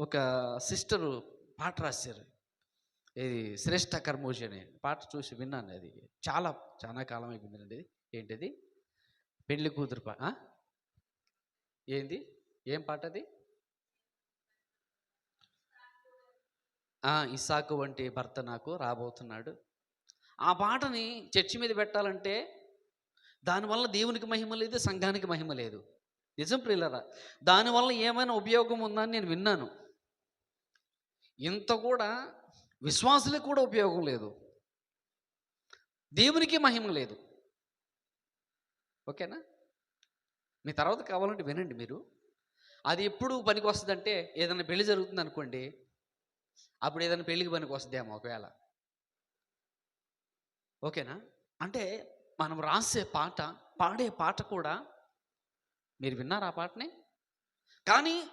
ఒక సిస్టరు పాట రాశారు. ఇది శ్రేష్ఠ కర్మోషి అనే పాట చూసి విన్నాను అది. చాలా చాలా కాలం అయిపోయిందండి. ఏంటిది? పెళ్ళి కూతురు పా ఏంది? ఏం పాట అది? ఇసాకు వంటి భర్త నాకు రాబోతున్నాడు. ఆ పాటని చర్చి మీద పెట్టాలంటే దానివల్ల దేవునికి మహిమ లేదు సంఘానికి మహిమ లేదు. నిజం ప్రియులరా? దానివల్ల ఏమైనా ఉపయోగం ఉందా అని నేను విన్నాను. ఇంత కూడా విశ్వాసులకు కూడా ఉపయోగం లేదు. దేవునికి మహిమ లేదు. ఓకేనా? మీ తర్వాత కావాలంటే వినండి మీరు. అది ఎప్పుడు పనికి వస్తుందంటే ఏదైనా పెళ్ళి జరుగుతుంది అనుకోండి అప్పుడు ఏదైనా పెళ్ళికి పనికి వస్తుందేమో ఒకవేళ. ఓకేనా? అంటే మనం రాసే పాట పాడే పాట కూడా మీరు విన్నారా ఆ పాటని? కానీ